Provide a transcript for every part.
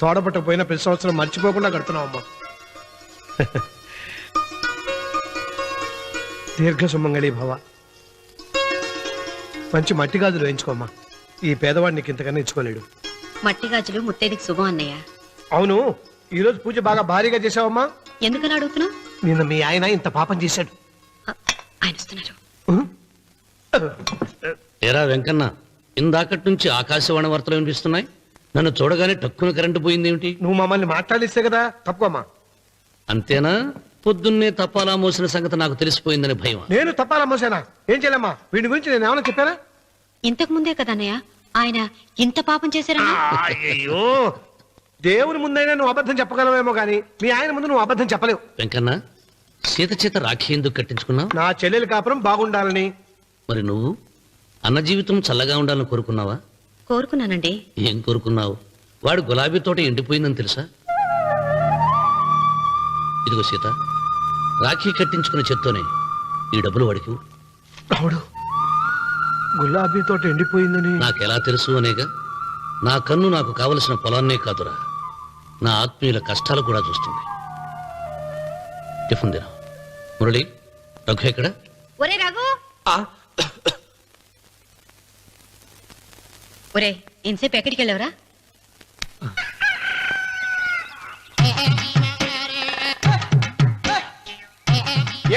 తోడపట్టకపోయినా ప్రతి సంవత్సరం మర్చిపోకుండా కడుతున్నావు అమ్మా దీర్ఘ సుమంగళి భవ. మంచి మట్టి గాజులు వేయించుకోమ్మా. ఈ పేదవాడు నీకు ఇంతకన్నా ఇచ్చుకోలేడు. మట్టి గాజులు ముత్తేదికి శుభం అన్నయ్య. అవును ఈ రోజు పూజ బాగా భారీగా చేసావమ్మా ఎందుకలా అడుగుతున్నావు? నిన్న మీ ఆయన ఇంత పాపం చేశాడు. ఆయన వస్తున్నారు. ఎరా వెంకన్న ఇందాకటి నుంచి ఆకాశవాణి వార్తలు వినిపిస్తున్నాయి? నన్ను చూడగానే టక్కున కరెంటు పోయిందేమిటి? నువ్వు మమ్మల్ని మాట్లాడిస్తే కదా తప్పుకోమ్మా. అంతేనా? పొద్దున్నే తపాలా మోసిన సంగతి నాకు తెలిసిపోయిందని భయం నేను తప్పాలా మోసానా? ఏం చేయలేమ్మా? వీడి గురించి నేను ఏమైనా చెప్పానా? ఇంతకు ముందే కదా అన్నయ్య ఆయన ఇంత పాపం చేశారన్నా? అయ్యో దేవుని ముందైనా నువ్వు అబద్ధం చెప్పగలవేమో కానీ మీ ఆయన ముందు నువ్వు అబద్ధం చెప్పలేవు. వెంకన్న సీత చేత రాఖీ ఎందుకు కట్టించుకున్నావు? నా చెల్లెలి కాపురం బాగుండాలని. మరి నువ్వు? అన్న జీవితం చల్లగా ఉండాలని కోరుకున్నావా? కోరుకున్నానండి. ఏం కోరుకున్నావు? వాడు గులాబీ తోట ఎండిపోయిందని తెలుసా? ఇదిగో సీత రాఖీ కట్టించుకున్న చేత్తోనే ఈ డబ్బులు వాడికి గులాబీ తోట ఎండిపోయిందని నాకెలా తెలుసు అనేగా నా కన్ను నాకు కావలసిన పొలాన్నే కాదురా. నా ఆత్మీయుల కష్టాలు కూడా చూస్తుంది. టిఫిన్ దినం మురళి రఘు ఎక్కడ? ఒరే రఘు! ఒరే ఇంతసేపు ఎక్కడికి వెళ్ళవరా?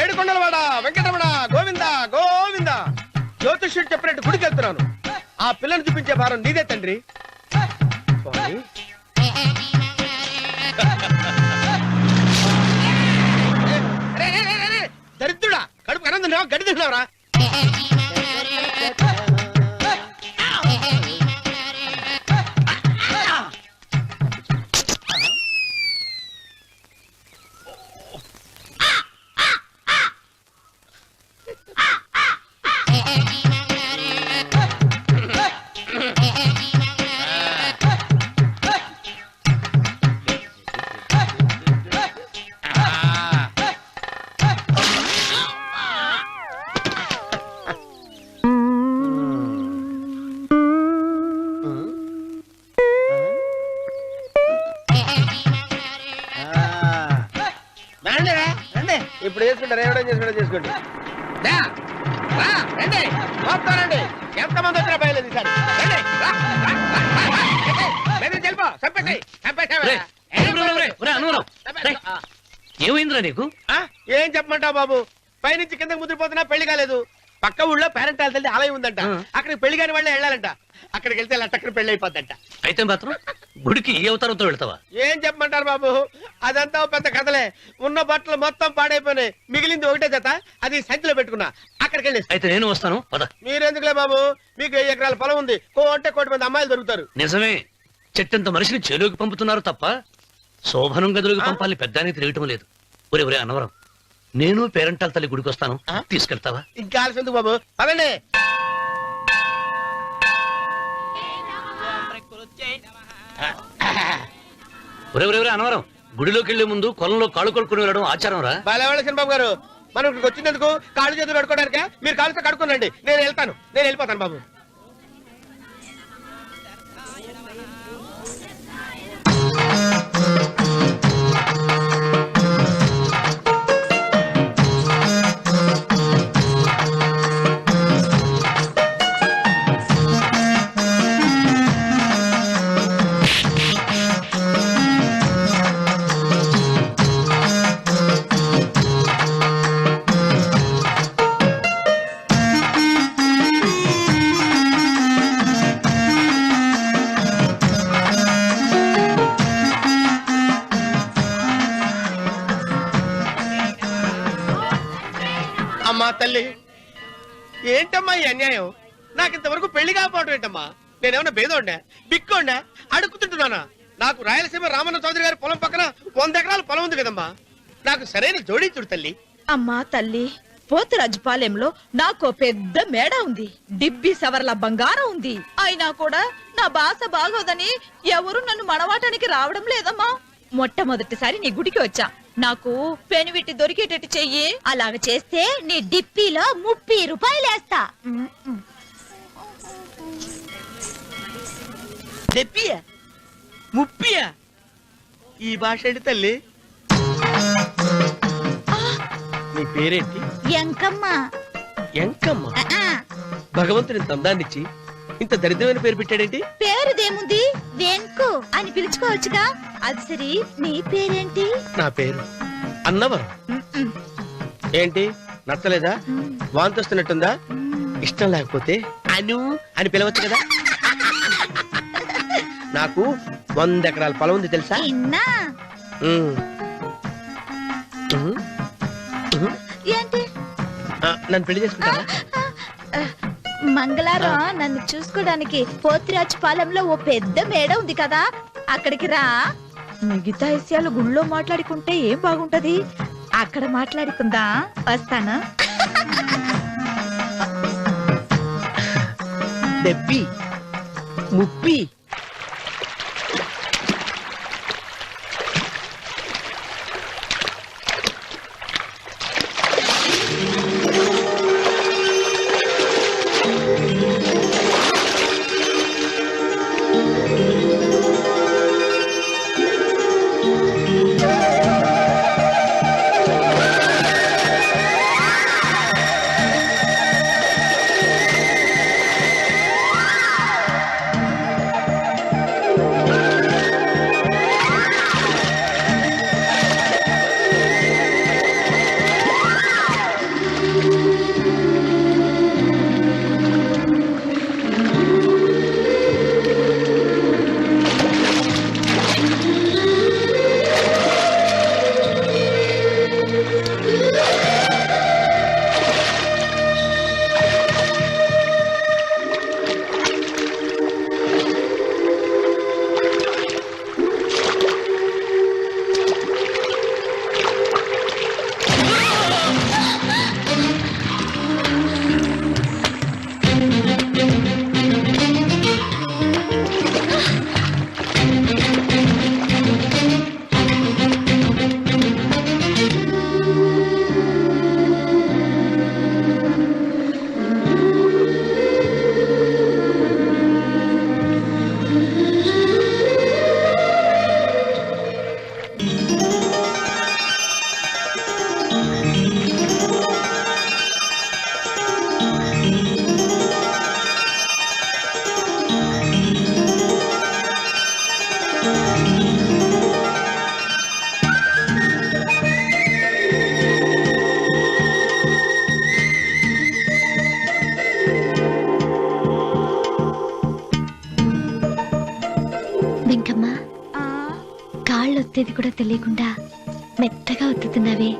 ఏడుకొండలవాడ వెంకటరమణ గోవింద గోవింద. జ్యోతిష్యుడు చెప్పినట్టు గుడికి వెళ్తున్నాను ఆ పిల్లని చూపించే భారం నీదే తండ్రి. స్వామి. దరిద్రుడా కడుపు అన్నం గడి ఒరే, అనురావు. చంపేసేయ్. రేయ్, ఏమైందిరా నీకు? ఆ, ఏం చెప్పమంటావు బాబు? పైనుంచి కిందకి ముద్రపోతున్నా పెళ్ళి కాలేదు. పక్క ఊళ్ళో పేరెంట్ తల్లి ఆలయం ఉందంట. అక్కడికి పెళ్ళి కాని వాళ్ళే వెళ్ళాలంట. అక్కడికి వెళ్తే లట్టక్కడ పెళ్ళి అయిపోద్దంట. అయితే మాత్రం గుడికి ఏ అవతారంతో వెళ్తావా? ఏం చెప్పమంటారు బాబు? అదంతా పెద్ద కథలే. ఉన్న బట్టలు మొత్తం పాడైపోయినాయి. మిగిలింది ఒకటే జత. అది సంచిలో పెట్టుకున్నా. అక్కడికి వెళ్ళేసి. అయితే నేను వస్తాను. పద. మీరెందుకులే బాబు? మీకు వెయ్యి ఎకరాల పొలం ఉంది? కో అంటే కోటి మంది అమ్మాయిలు దొరుకుతారు. నిజమే. చెట్టంత మనిషిని చెరువుకి పంపుతున్నారు తప్ప శోభనం గదులకు పంపాలి పెద్దానికి తెలియటం లేదు. ఒరే ఒరే అనవరం నేను పేరంటాల తల్లి గుడికి వస్తాను? తీసుకెళ్తావా? ఇంకా బాబు? పదండి ఒరే ఒరే ఒరే అనవరం గుడిలోకి వెళ్ళే ముందు కొలంలో కాళ్ళు కొడుకుని వెళ్ళడం ఆచారం రా. బాలేవాళ్ళ బాబు గారు మనం ఇక్కడికి వచ్చినందుకు కాళ్ళు చేతులు కడుక్కోవడానికే? మీరు కాళ్ళతో కడుక్కోనండి. నేను వెళ్తాను. నేను వెళ్ళిపోతాను బాబు. పెళ్ళి కాకపోవడం ఏంటమ్మా? నేనేమన్నా బేదోండా బిక్కోండా అడుగుతుంటున్నానా నాకు రాయలసీమ రామన్న చౌదరి గారి పొలం పక్కన వంద ఎకరాల పొలం ఉంది కదమ్మా. నాకు సరైన జోడించుడు తల్లి. అమ్మా తల్లి పోతురాజుపాలెంలో నాకు పెద్ద మేడ ఉంది. డిబ్బి సవర్ల బంగారం ఉంది. అయినా కూడా నా భాష బాగోదని ఎవరు నన్ను మనవాటానికి రావడం లేదమ్మా. మొట్టమొదటిసారి నీ గుడికి వచ్చా. నాకు పెనువిట్టి దొరికేటట్టు చెయ్యి. అలాగ చేస్తే నీ డిప్పిలో ముప్పై రూపాయలేస్తా. చెప్పి ముప్పియా ఈ భాష ఏంటి తల్లి? నీ పేరేంటి? ఎంకమ్మ. ఆ. భగవంతుని ఇంత అందాన్నిచ్చి ఇంత దరిద్రమైన పేరు పెట్టాడేంటి? పేరుదేముంది? వెంకు అని పిలుచుకోవచ్చుగా? అది సరి నీ పేరేంటి? నా పేరు అన్నవరం. ఏంటి? నచ్చలేదా? వాంతి వస్తున్నట్టుందా ఇష్టం లేకపోతే అను అని పిలవచ్చు కదా? నాకు వంద ఎకరాల పొలం ఉంది తెలుసా? ఇన్నా? ఉమ్. ఉమ్. ఉమ్. ఏంటి? ఆ, నన్ను పెళ్ళి చేసుకుంటావా? మంగళారం నన్ను చూసుకోవడానికి పోతిరాజు పాలెంలో ఓ పెద్ద మేడ ఉంది కదా అక్కడికి రా. మిగతా విషయాలు గుళ్ళో మాట్లాడుకుంటే ఏం బాగుంటది? అక్కడ మాట్లాడుకుందా? వస్తాను. దెబ్బి ముప్పి. కాళ్ళు ఒత్తేది కూడా తెలియకుండా మెత్తగా ఒత్తుతున్నావే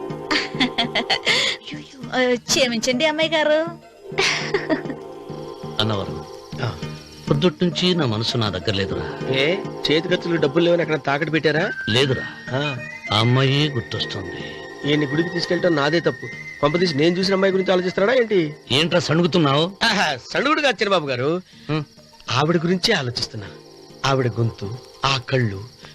క్షమించండి అమ్మాయి గారు. అన్నవరం. పొద్దుటి నుంచి నా మనసు నా దగ్గర లేదురా. ఏ చేతి ఖర్చులు డబ్బులు లేవని అక్కడ తాకట్టు పెట్టారా? లేదురా. ఆ, ఆ అమ్మాయి గుర్తొస్తుంది. ఈయన్ని గుడికి తీసుకెళ్ళటం నాదే తప్పు. కొంప తీసి నేను చూసిన అమ్మాయి గురించి ఆలోచిస్తున్నాడా ఏంటి? ఏంట్రా సణుగుతున్నావు? ఆహా, సణుగుడు కాదు బాబు గారు ఆవిడ గురించే ఆలోచిస్తున్నా. ఆవిడ గొంతు ఆ కళ్ళు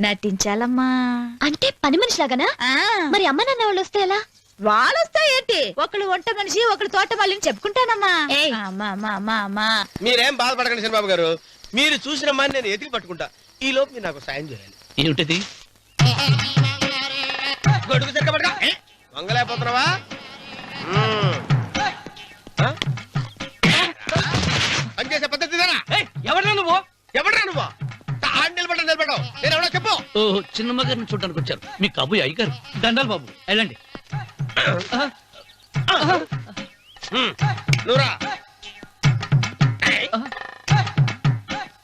నటించాలమ్మా. అంటే పని మనిషిలాగానా? ఆ, మరి అమ్మ నాన్న వాళ్ళు వస్తే ఎలా? వాళ్ళొస్తా ఏంటి ఒకళ్ళు వంట మనిషి ఒకళ్ళు తోట మళ్ళీ చెప్పుకుంటానమ్మా. ఏయ్. అమ్మా అమ్మా అమ్మా అమ్మా. మీరేం బాధపడకండి చంద్రబాబు గారు. మీరు చూసిన అమ్మాయిని నేను ఎతికి పట్టుకుంటా. ఈ లోపు మీరు నాకు సాయం చేయాలి. ఏమిటిది? గొడుగు పట్టుకో. ఎవడో చెప్పు ఓ చిన్నమ్మ గారిని చూడడానికి వచ్చారు. మీ కబుయ్ అయ్యగారు. దండాలు బాబు వెళ్ళండి. నువ్వురా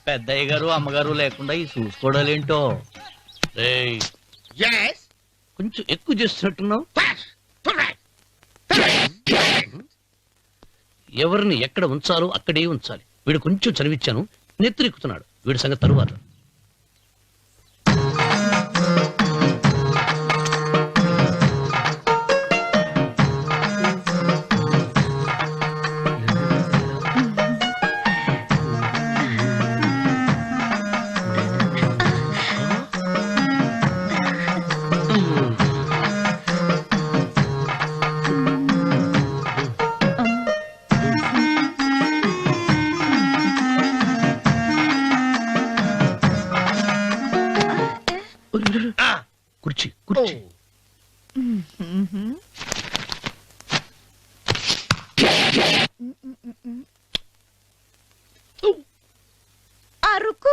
పెద్దయ్య గారు అమ్మగారు లేకుండా ఈ చూసుకోవడాలేంటో రేయ్. ఎస్ కొంచెం ఎక్కువ చేస్తున్నట్టున్నావు. ఎవరిని ఎక్కడ ఉంచాలో అక్కడే ఉంచాలి. వీడు కొంచెం చదివిచ్చాను. నెత్తిరెక్కుతున్నాడు. వీడి సంగతి తరువాత.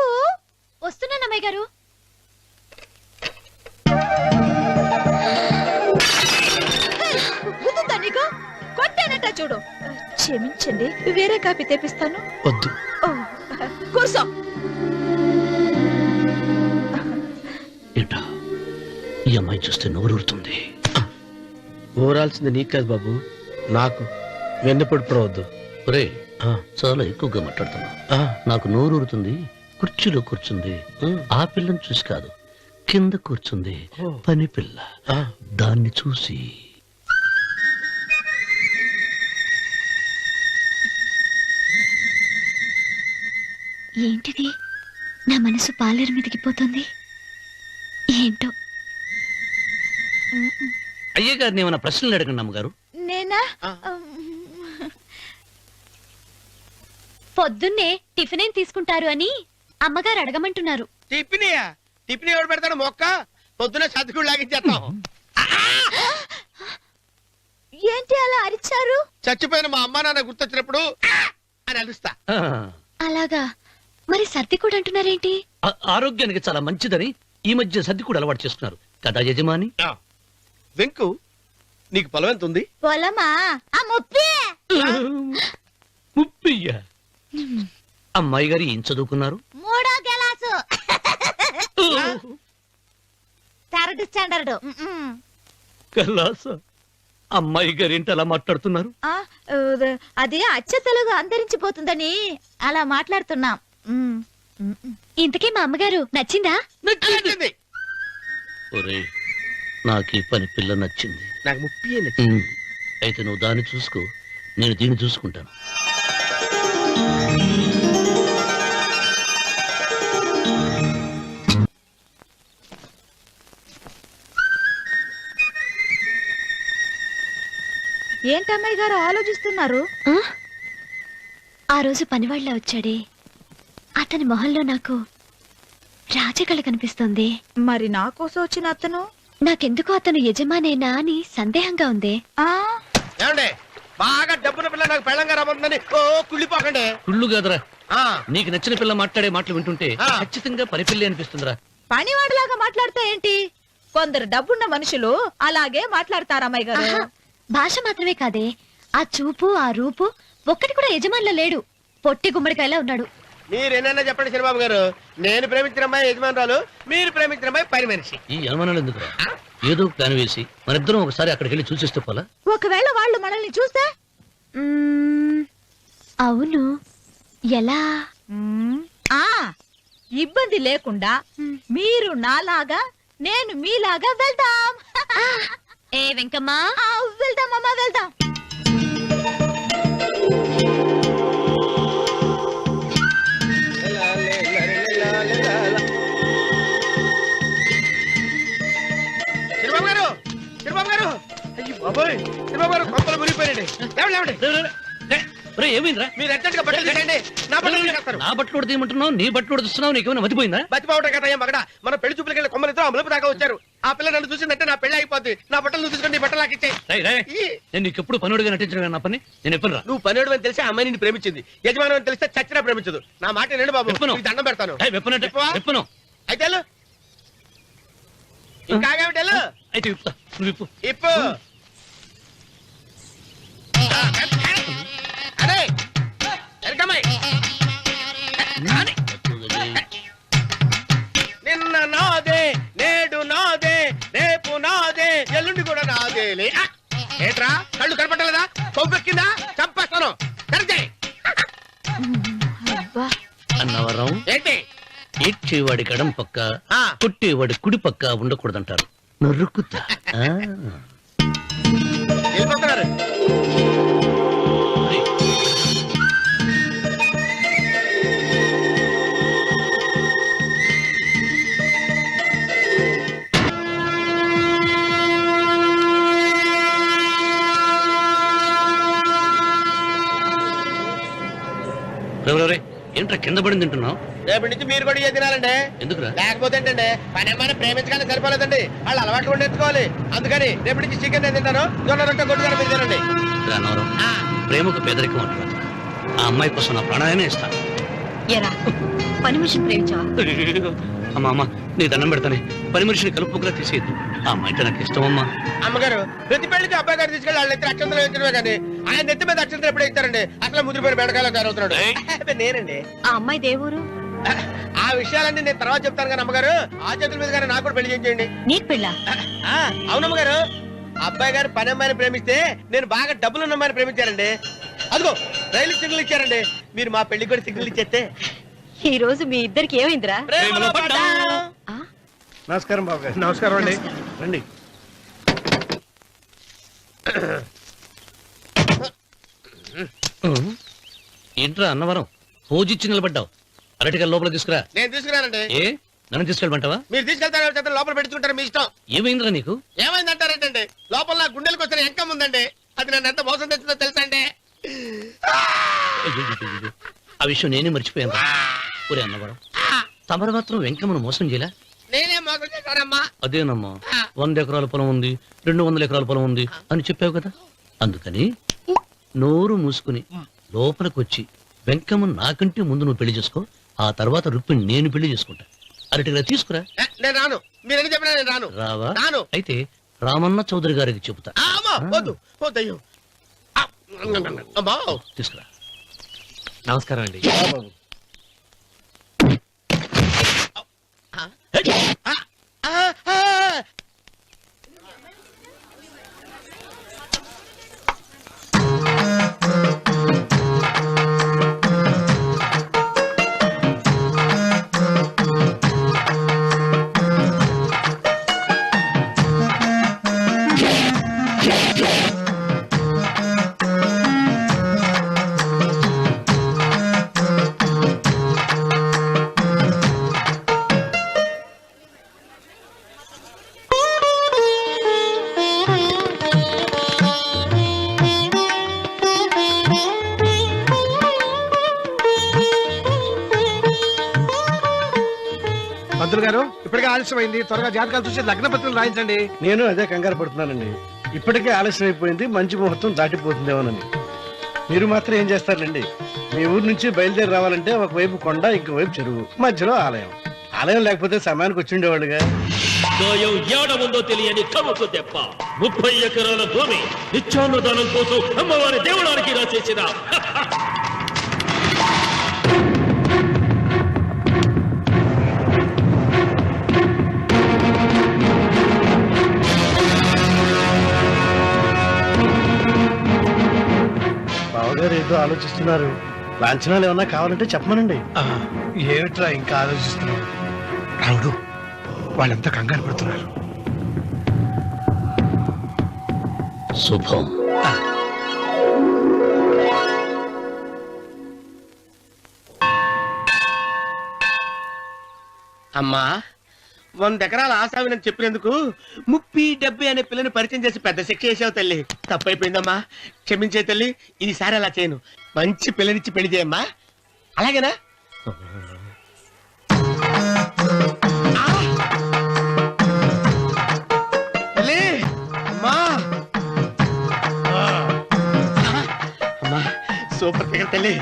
అరుకు వస్తున్నానమ్మాయి గారు. కొట్టానట చూడు. క్షమించండి వేరే కాపీ తెప్పిస్తాను. వద్దు. ఓ, కూర్చో. ఏంటా? ఈ అమ్మాయి చూస్తే నోరూరుతుంది. ఊరాల్సింది నీకు కాదు బాబు నాకు. వెన్నెపొడి పడవద్దు. ఒరే చాలా ఎక్కువగా మాట్లాడుతున్నా నాకు నోరూరుతుంది. కుర్చీలో కూర్చుంది. ఆ. పిల్లని చూసి కాదు కింద కూర్చుంది. పని పిల్ల. దాన్ని చూసి. ఏంటిది? నా మనసు పాలేరు మీదకి పోతుంది? ఏంటో? అయ్య గారిని ఏమైనా ప్రశ్నలు అడగండి అమ్మగారు. నేనా. పొద్దున్నే టిఫిన్ ఏం తీసుకుంటారు అని అమ్మగారు అడగమంటున్నారు. టిఫినియా? టిఫిన్ ఎవడు పెడతాడు? మొక్క? పొద్దున సతుకుడు లాగించేస్తాం. ఏంటి అలా అరిచారు? చచ్చిపోయిన మా అమ్మ నాన్న గుర్తొచ్చినప్పుడు "ఆ!" అని అలుస్తా. ఆ, అలాగా. మరి సర్ది కూడా అంటున్నారేంటి? ఆ- ఆరోగ్యానికి చాలా మంచిదని ఈ మధ్య సర్ది కూడా అలవాటు చేస్తున్నారు. కదా యజమాని? వెంకు నీకు పొలం ఎంత ఉంది? పొలమా? ఆ ముప్పి. ముప్పయ్య అమ్మాయి గారు ఏం చదువుకున్నారు? మూడో గెలాసు థర్డ్ స్టాండర్డ్. కల్లాస అమ్మాయి గారు ఏంటి అలా మాట్లాడుతున్నారు? అది అచ్చ తెలుగు అంతరించిపోతుందని అలా మాట్లాడుతున్నాం. ఉమ్. ఇంతకీ మా అమ్మగారు నచ్చిందా? నచ్చింది. ఒరే నాకు ఈ పని పిల్ల నచ్చింది. నాకు ముప్పి అయితే నువ్వు దాన్ని చూసుకో నేను దీన్ని చూసుకుంటాను. ఏంటమ్మాయి గారు ఆలోచిస్తున్నారు? ఆ? ఆ రోజు పనివాళ్ళ వచ్చాడే. అతని మొహంలో నాకు రాజకళ కనిపిస్తోంది. మరి నా కోసం వచ్చిన అతను? నాకెందుకో అతను యజమానేనా అని సందేహంగా ఉంది. ఆ? ఏమండి? బాగా డబ్బున పిల్ల నాకు పెళ్ళంగా రాబోతుందని ఓ కుళ్ళిపోకండి. కుళ్ళు కాదురా. నీకు నచ్చిన పిల్ల మాట్లాడే మాటలు వింటుంటే ఆ. ఖచ్చితంగా పని పిల్లి అనిపిస్తుందిరా. పనివాడిలాగా మాట్లాడతా ఏంటి? కొందరు డబ్బున్న మనుషులు అలాగే మాట్లాడతారు అమ్మాయి గారు. భాష మాత్రమే కాదే. ఆ చూపు ఆ రూపు ఒక్కటి కూడా యజమానిలో లేడు. పొట్టి గుమ్మడికాయలా ఉన్నాడు? మీరేనన్నా చెప్పండి చిరబాబు గారు. నేను ప్రేమించిన అమ్మాయి యజమానురాలు మీరు ప్రేమించిన అమ్మాయి పని మనిషి. ఈ అనుమానాలు ఎందుకురా? ఏదో ప్లాన్ వేసి మనిద్దరం ఒకసారి అక్కడికి వెళ్ళి చూసేస్తే పోలా? ఒకవేళ వాళ్ళు మనల్ని చూస్తే? అవును. ఎలా. ఆ ఇబ్బంది లేకుండా మీరు నాలాగా నేను మీలాగా వెళ్దాం. ఏ వెంకమ్మా? ఆ, వెళ్దాం అమ్మా వెళ్దాం. చిరబాబు గారు చిరబాబు గారు. అయ్యో బాబోయ్ చిరబాబు గారు లేవండి లేవండి. ఏమైందిరా? మీరు బట్టలు తీసేయండి. నా బట్టలు తీసేస్తారు నా బట్టలు కూడా తీయమంటున్నావు? నీ బట్టలు కూడా తీస్తున్నావు? నీకేమైనా మతిపోయిందా? బతిపావటం కదా ఏం మగడ. మన పెళ్ళి చూపులకి వెళ్ళి కొమ్మలతో అమలుపు దాకా వచ్చారు. ఆ పిల్ల నన్ను చూసిందంటే నా పెళ్ళి అయిపోద్ది. నా బట్టలు నువ్వు తీసుకొని నీ బట్టలు నాకు ఈ, నేను నీకు ఎప్పుడు పనుడిగా నటించడం నా పని? నేను ఎప్పుడు నువ్వు పనేడు అని తెలిసి అమ్మాయి నిన్ను ప్రేమించింది. యజమాని అని తెలిస్తే చచ్చినా ప్రేమించదు. నా మాట నేను బాబు. నీకు దండం పెడతాను? వెప్పను అయితే. ఇంకా. అయితే ఇప్పు. ఎరకమ్మాయి నిన్న నాదే నేడు నాదే రేపు నాదే ఎల్లుండి కూడా నాదేలే! ఏంట్రా? కళ్ళు కనపట్టలేదా? కొవ్వెక్కిందా? చంపేస్తాను. కరెక్టే. అబ్బా. అన్నవరం ఏంటి? ఏడ్చేవాడి గడం పక్క ఆ. కొట్టేవాడి కుడి పక్క ఉండకూడదంటారు. నరుక్కుతా. వెళ్ళిపోతున్నారు ఏంట్రా కింద పడింది తింటున్నావు? రేపటి నుంచి మీరు కూడా ఇదే తినాలండి ఎందుకురా? లేకపోతే ఏంటండి పని ఏమైనా ప్రేమించగానే సరిపోలేదండి. వాళ్ళు అలవాట్లు కూడా నేర్చుకోవాలి. అందుకని రేపటి నుంచి చికెన్ నేను తింటాను. జొన్న రొట్టె కొట్టుకొని మీరు తినండి. రా నవరం. ఆ, ప్రేమకు పేదరికం అంటున్నారు ఆ అమ్మాయి కోసం నా ప్రాణాలనే ఇస్తాను. ఎరా పని మనిషిని ప్రేమించావా? అమ్మా అమ్మ నీ దండం పెడతానే. పని మనిషిని కలుపుకులా తీసేయద్దు. ఆ అమ్మాయి నాకు ఇష్టం అమ్మా. అమ్మగారు ప్రతి పెళ్ళికి అబ్బాయి గారు తీసుకెళ్ళి వాళ్ళ అక్షంతలు వేయించడమే కానీ ఆయన నెత్తి మీద అక్షంతలు ఎప్పుడు ఇస్తారండి? అట్లా ముదిరిపోయిన బెడకాయలు తయారవుతున్నాడు. నేనండి. ఆ అమ్మాయి దేవురు ఆ విషయాలన్నీ నేను తర్వాత చెప్తాను కానీ అమ్మగారు ఆ చేతుల మీద కానీ నాకు కూడా పెళ్ళి చేయండి నీకు పెళ్ళా? ఆ, అవునమ్మగారు. అబ్బాయి గారు పని అమ్మాయిని ప్రేమిస్తే నేను బాగా డబ్బులు అమ్మాయిని ప్రేమించారండి. అదిగో రైలు సిగ్నల్ ఇచ్చారండి. మీరు మా పెళ్ళికి కూడా సిగ్నల్ ఇచ్చేస్తే. ఈ రోజు మీ ఇద్దరికి ఏమైందిరా? నమస్కారం బాబు గారు. నమస్కారం అండి. రండి. ఏంట్రా అన్నవరం? పూజిచ్చి నిలబడ్డావు. అరటిగా లోపల తీసుకురా. నేను తీసుకున్నానండి ఏ? నన్ను తీసుకెళ్ళమంటావా? మీరు తీసుకెళ్తారో చేత లోపల పెట్టుకుంటారు మీ ఇష్టం. ఏమైందిరా నీకు? ఏమైందంటారేంటండి? లోపల నా గుండెలకు వచ్చిన ఎంకం ఉందండి. అది నన్ను ఎంత మోసం తెచ్చిందో తెలుసా అండి అయ్యయ్యయ్యయ్యో. ఆ విషయం నేనే మర్చిపోయాను ఒరే అన్నవరం తమరు మాత్రం వెంకమ్మను మోసం చేయలా నేనే మోసం చేశానమ్మా అదేనమ్మా వంద ఎకరాల పొలం ఉంది రెండు వందల ఎకరాల పొలం ఉంది అని చెప్పావు కదా అందుకని నోరు మూసుకుని లోపలికి వచ్చి వెంకమ్మ నాకంటే ముందు నువ్వు పెళ్ళి చేసుకో ఆ తర్వాత రుక్మిణి నేను పెళ్ళి చేసుకుంటా. అరటిగా తీసుకురా. నేను రాను. చెప్పినా నేను రాను. రావా? రాను. అయితే రామన్న చౌదరి గారికి చెబుతా. తీసుకురా. నమస్కారం అండి. ఆలస్యమైంది. త్వరగా జాతకాలు చూసి లగ్న పత్రికలు రాయించండి. నేను అదే కంగారు పడుతున్నానండి. ఇప్పటికే ఆలస్యం అయిపోయింది మంచి ముహూర్తం దాటిపోతుందేమోనని. మీరు మాత్రం ఏం చేస్తారండి మీ ఊరు నుంచి బయలుదేరి రావాలంటే ఒకవైపు కొండ ఇంకోవైపు చెరువు మధ్యలో ఆలయం. ఆలయం లేకపోతే సమయానికి వచ్చి ఉండేవాళ్ళుగా. గాయం ఏడ ఉందో తెలియని దెబ్బ ముప్పై ఎకరాల భూమి నిత్యాన్నదానం కోసం అమ్మవారి దేవుడానికి రాసేసిన. బావగారు ఏదో ఆలోచిస్తున్నారు. లాంఛనాలు ఏమన్నా కావాలంటే చెప్పమనండి. ఏమిట్రా ఇంకా ఆలోచిస్తున్నావు రావుడు వాళ్ళంతా కంగారు పడుతున్నారు? శుభం. అమ్మా వంద ఎకరాల ఆశావినని చెప్పినందుకు ముప్పి డెబ్బై అనే పిల్లని పరిచయం చేసి పెద్ద శిక్ష చేసావు తల్లి. తప్పైపోయిందమ్మా. క్షమించే తల్లి ఈసారి అలా చేయను. మంచి పిల్లనిచ్చి పెళ్ళి చేయమ్మా. అలాగేనా? తల్లి అమ్మా. అమ్మా సూపర్ ఫిగర్ తల్లి.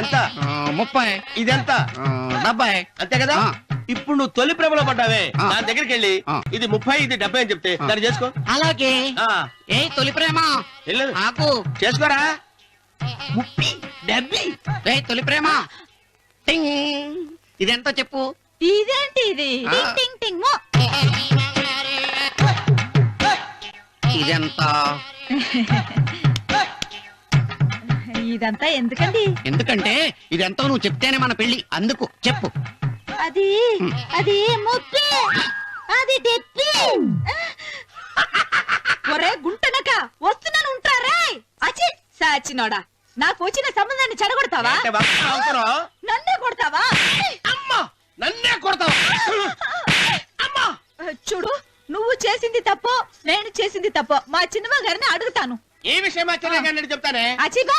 ఎంత ముప్పై. ఇదెంత? డెబ్బై. అంతే కదా. ఇప్పుడు నువ్వు తొలి ప్రేమలో పడ్డావే. దాని దగ్గరికి వెళ్ళి. ఇది ముప్పై ఇది డెబ్బై అని చెప్తే దాన్ని చేసుకో. అలాగే. ఏ తొలి ప్రేమ? చేసుకోరా? ముప్పి డెబ్బై. ఏ తొలి ప్రేమ? టింగ్. ఇదెంత చెప్పు? ఇదేంటి ఇది. టింగ్ టింగ్ టింగ్. మో. ఇదెంత? ఇదంతా ఎందుకండి? ఎందుకంటే ఇదెంతో నువ్వు చెప్తేనే మన పెళ్ళి అందుకు చెప్పు. అది అది ముప్పి. అది డెప్పి ఒరే గుంటనక వస్తున్నాను ఉంటారా? అచి సాచినోడా నాకు వచ్చిన సంబంధాన్ని చెడగొడతావా? అంటే అవసరం? నన్నే కొడతావా? అమ్మా నన్నే కొడతావు? అమ్మా! చూడు నువ్వు చేసింది తప్పో నేను చేసింది తప్పో మా చిన్నమ్మ గారిని అడుగుతాను. ఈ విషయం చెప్తానే? అచిబా.